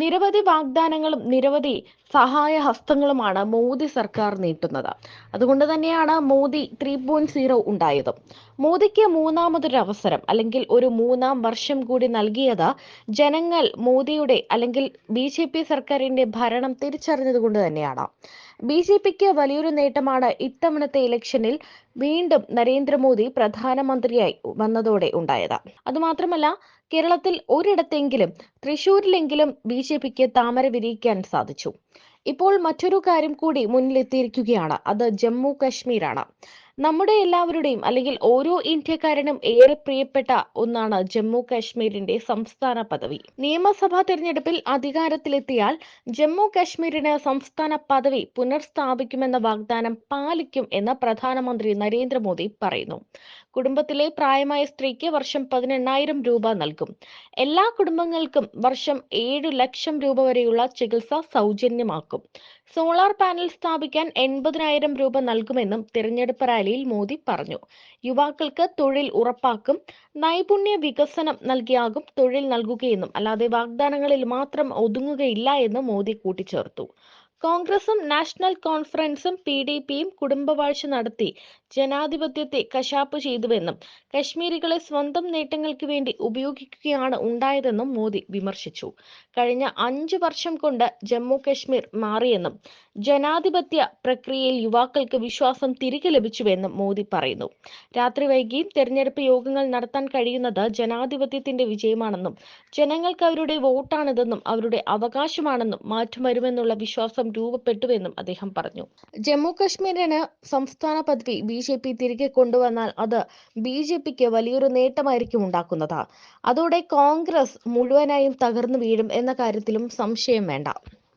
നിരവധി വാഗ്ദാനങ്ങളും നിരവധി സഹായ ഹസ്തങ്ങളുമാണ് മോദി സർക്കാർ നീട്ടുന്നത്. അതുകൊണ്ട് തന്നെയാണ് മോദി ത്രീ പോയിന്റ് സീറോ ഉണ്ടായത്. മോദിക്ക് മൂന്നാമതൊരു അവസരം അല്ലെങ്കിൽ ഒരു മൂന്നാം വർഷം കൂടി നൽകിയത് ജനങ്ങൾ മോദിയുടെ അല്ലെങ്കിൽ ബി ജെ പി സർക്കാരിന്റെ ഭരണം തിരിച്ചറിഞ്ഞതുകൊണ്ട് തന്നെയാണ്. ബി ജെ പിക്ക് വലിയൊരു നേട്ടമാണ് ഇത്തവണത്തെ ഇലക്ഷനിൽ വീണ്ടും നരേന്ദ്രമോദി പ്രധാനമന്ത്രിയായി വന്നതോടെ ഉണ്ടായത്. അതുമാത്രമല്ല കേരളത്തിൽ ഒരിടത്തെങ്കിലും തൃശൂരിലെങ്കിലും ബി ജെ പിക്ക് താമര വിരിയിക്കാൻ സാധിച്ചു. ഇപ്പോൾ മറ്റൊരു കാര്യം കൂടി മുന്നിലെത്തിയിരിക്കുകയാണ്. അത് ജമ്മു കാശ്മീരാണ്. നമ്മുടെ എല്ലാവരുടെയും അല്ലെങ്കിൽ ഓരോ ഇന്ത്യക്കാരനും ഏറെ പ്രിയപ്പെട്ട ഒന്നാണ് ജമ്മു കാശ്മീരിന്റെ സംസ്ഥാന പദവി. നിയമസഭാ തെരഞ്ഞെടുപ്പിൽ അധികാരത്തിലെത്തിയാൽ ജമ്മു കാശ്മീരിന് സംസ്ഥാന പദവി പുനഃസ്ഥാപിക്കുമെന്ന വാഗ്ദാനം പാലിക്കും എന്ന് പ്രധാനമന്ത്രി നരേന്ദ്രമോദി പറയുന്നു. കുടുംബത്തിലെ പ്രായമായ സ്ത്രീക്ക് വർഷം പതിനെണ്ണായിരം രൂപ നൽകും. എല്ലാ കുടുംബങ്ങൾക്കും വർഷം ഏഴു ലക്ഷം രൂപ വരെയുള്ള ചികിത്സ സൗജന്യമാക്കും. സോളാർ പാനൽ സ്ഥാപിക്കാൻ എൺപതിനായിരം രൂപ നൽകുമെന്നും തിരഞ്ഞെടുപ്പ് റാലിയിൽ മോദി പറഞ്ഞു. യുവാക്കൾക്ക് തൊഴിൽ ഉറപ്പാക്കും നൈപുണ്യ വികസനം നൽകിയാകും തൊഴിൽ നൽകുകയെന്നും അല്ലാതെ വാഗ്ദാനങ്ങളിൽ മാത്രം ഒതുങ്ങുകയില്ല എന്ന് മോദി കൂട്ടിച്ചേർത്തു. കോൺഗ്രസും നാഷണൽ കോൺഫറൻസും പി ഡി പിയും കുടുംബവാഴ്ച നടത്തി. ജനാധിപത്യത്തെ കശാപ്പ് ചെയ്തുവെന്നും കശ്മീരികളെ സ്വന്തം നേട്ടങ്ങൾക്ക് വേണ്ടി ഉപയോഗിക്കുകയാണ് ഉണ്ടായതെന്നും മോദി വിമർശിച്ചു. കഴിഞ്ഞ അഞ്ചു വർഷം കൊണ്ട് ജമ്മു കശ്മീർ മാറിയെന്നും ജനാധിപത്യ പ്രക്രിയയിൽ യുവാക്കൾക്ക് വിശ്വാസം തിരികെ ലഭിച്ചുവെന്നും മോദി പറയുന്നു. രാത്രി വൈകിയും തെരഞ്ഞെടുപ്പ് യോഗങ്ങൾ നടത്താൻ കഴിയുന്നത് ജനാധിപത്യത്തിന്റെ വിജയമാണെന്നും ജനങ്ങൾക്ക് അവരുടെ വോട്ടാണിതെന്നും അവരുടെ അവകാശമാണെന്നും മാറ്റം വരുമെന്നുള്ള വിശ്വാസം രൂപപ്പെട്ടുവെന്നും അദ്ദേഹം പറഞ്ഞു. ജമ്മു കശ്മീരിന് സംസ്ഥാന പദവി ബി ജെ പി തിരികെ കൊണ്ടുവന്നാൽ അത് ബി ജെ പിക്ക് വലിയൊരു നേട്ടമായിരിക്കും ഉണ്ടാക്കുന്നത്. അതോടെ കോൺഗ്രസ് മുഴുവനായും തകർന്നു വീഴും എന്ന കാര്യത്തിലും സംശയം വേണ്ട.